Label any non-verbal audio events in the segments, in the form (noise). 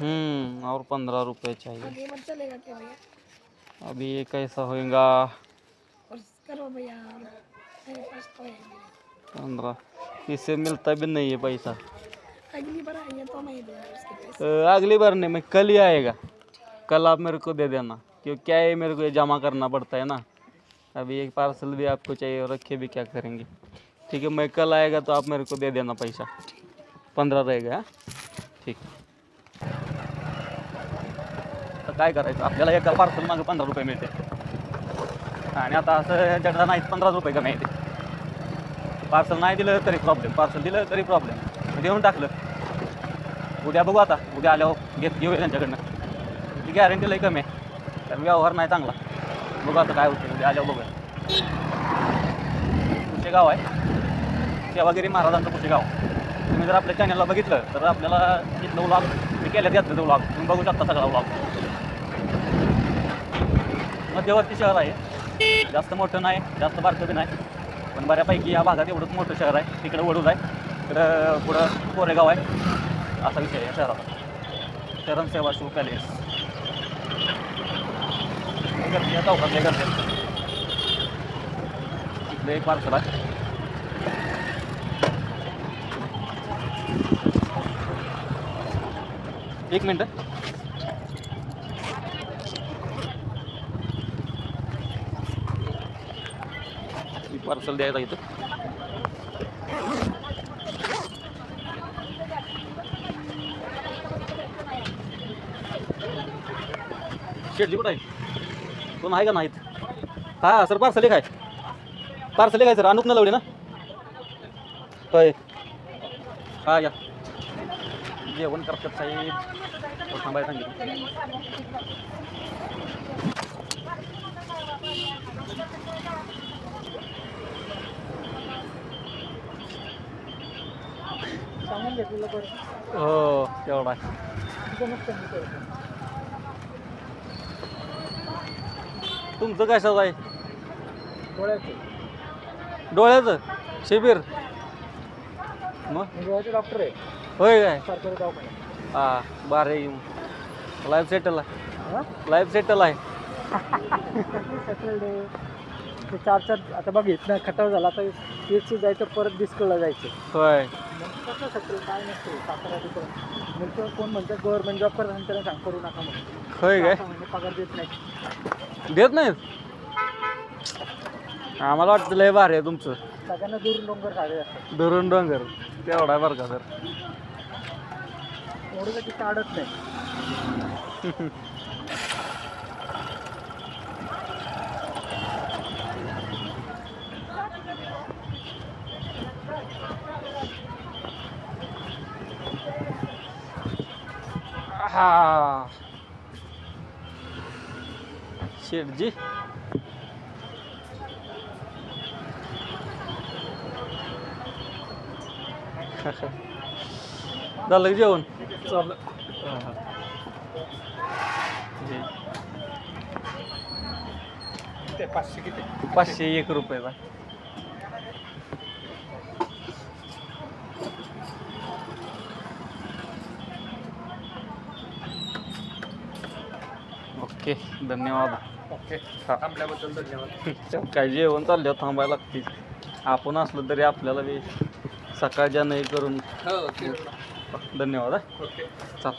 हम्म और पंद्रह रुपये चाहिए। आगे मत चलेगा क्या भैया? अभी ये कैसा होएगा? और करो भैया मेरे पास तो है पंद्रह इससे मिलता भी नहीं है पैसा। अगली बार आइए तो मैं दूँगा अगली बार नहीं मैं कल ही आएगा। कल आप मेरे को दे देना क्योंकि क्या है मेरे को ये जमा करना पड़ता है ना। अभी एक पार्सल भी आपको चाहिए और रखे भी क्या करेंगे। ठीक है मैं कल आएगा तो आप मेरे को दे देना पैसा। पंद्रह रहेगा हा? ठीक। तर काय करायचं? आपल्याला एका पार्सल मागं पंधरा रुपये मिळते. आणि आता असं ह्याच्याकडे नाहीत पंधरा रुपये कमी येते पार्सल नाही दिलं तरी प्रॉब्लेम पार्सल दिलं तरी प्रॉब्लेम देऊन टाकलं. उद्या बघू आता. उद्या आल्यावर घेत घेऊया त्यांच्याकडनं ती गॅरंटी लई कमी आहे. कारण व्यवहार नाही चांगला. बघू आता काय होतं उद्या आल्यावर बघूया. कुशेगाव आहे. सेवागिरी महाराजांचं कुशेगाव. तुम्ही जर आपल्या चॅनलला बघितलं तर आपल्याला इथलं व्लॉग मी केल्यात यात्रेचं व्लॉग तुम्ही बघू शकता सगळा व्लॉग मध्यवर्ती शहर आहे. जास्त मोठं नाही जास्त बारकं बी नाही. पण बऱ्यापैकी या भागात एवढंच मोठं शहर आहे. तिकडं वडूल आहे. तिकडं पुढं कोरेगाव आहे. असा विषय आहे शहराचा. शरण सेवा शिव पॅलेस गर्दी आहे चौकात गर्दी. आहे. एक पार्सल आहे. एक मिनटं. पार्सल द्यायला इथं. शेटजी कुठं आहे? कोण आहे का नाहीत? हा सर पार्सल एक आहे. पार्सल एक आहे सर. अनुक न लावले ना? होय. हा या. जेवण करतात साहेब. हो, थांबायला सांगितलं. बरं हो तेवढा आहे तिथं मस्त तुमचं कशाचं आहे? डोळ्याचे. डोळ्याचं शिबिर. मग? मी डोळ्याचे डॉक्टर आहे होय काय? सरकारी दवाखान्यात हा बारे लाईफ सेटल आहे. लाईफ सेटल आहे. (laughs) सॅटरडे ते चार चार आता बघ इथनं खटाव झाला तर एकशे जायचं परत बिस्कूलला जायचं. होय. मग कसं सॅटल काय नसते सातारा तिकडं नंतर कोण म्हणतात गव्हर्नमेंट जॉब करत त्यांना सांग करू नका म्हणून होय काय? सहा महिने पगार देत नाही देत नाहीत? आम्हाला वाटतं लय भारी आहे तुमचं. सगळ्यांना दूर डोंगर काढले असतात धरून डोंगर. तेवढा आहे बरं का सर एवढं काही काढत नाही. (laughs) हा. शेठजी. (laughs) झालं जेवण? चाललं. ते पाचशे किती? पाचशे एक रुपयाचा ओके धन्यवाद. ओके हा. थांबल्याबद्दल धन्यवाद. काय जेवण चालल्यावर थांबायला लागते आपण असलं तरी आपल्याला बी सकाळच्या नाही करून हो धन्यवाद हा. ओके. चाल.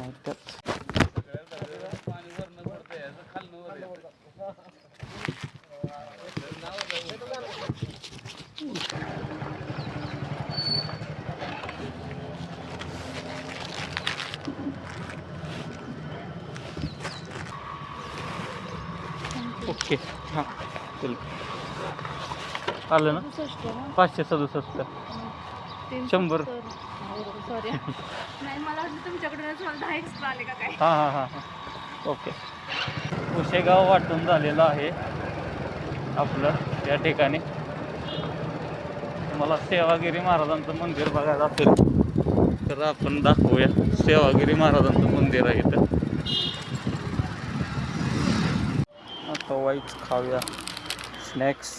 दोन आहेत त्यात ओके हां चल आलं ना सदुसष्ट ना पाचशे सदुसष्ट तीनशे शंभर. सॉरी (laughs) नाही मला वाटलं तुमच्याकडूनच मला दहा एक्स्ट्रा आले का काय? हां हां हां. हां ओके उशेगाव वाटून झालेलं आहे आपलं या ठिकाणी. मला सेवागिरी महाराजांचं मंदिर बघायचं असेल तर आपण दाखवूया सेवागिरी महाराजांचं मंदिर आहे इथं. आता वाईच खाऊया. स्नॅक्स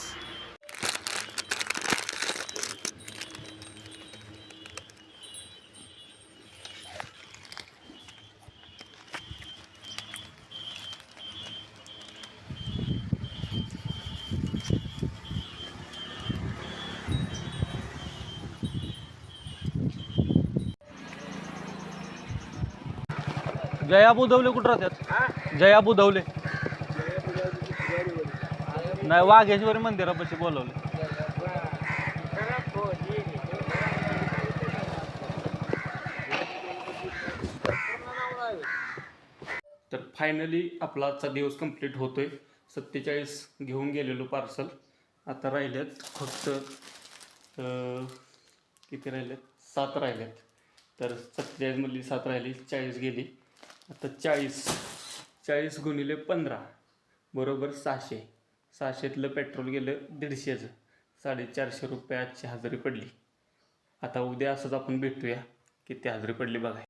जया बुधवले कुठं राहतात? जया बुधवले. नाही वाघेश्वरी मंदिरापाशी बोलवले. तर फायनली आपला आजचा दिवस कंप्लीट होतोय. सत्तेचाळीस घेऊन गेलेलो पार्सल आता राहिलेत फक्त किती राहिलेत? सात राहिलेत. तर सत्तेचाळीसमधली सात राहिली चाळीस गेली. आता चाळीस चाळीस गुणिले पंधरा बरोबर सहाशे. सहाशेतलं पेट्रोल गेलं दीडशेचं. साडेचारशे रुपये आजची हजेरी पडली. आता उद्या असंच आपण भेटूया किती हजेरी पडली बघा.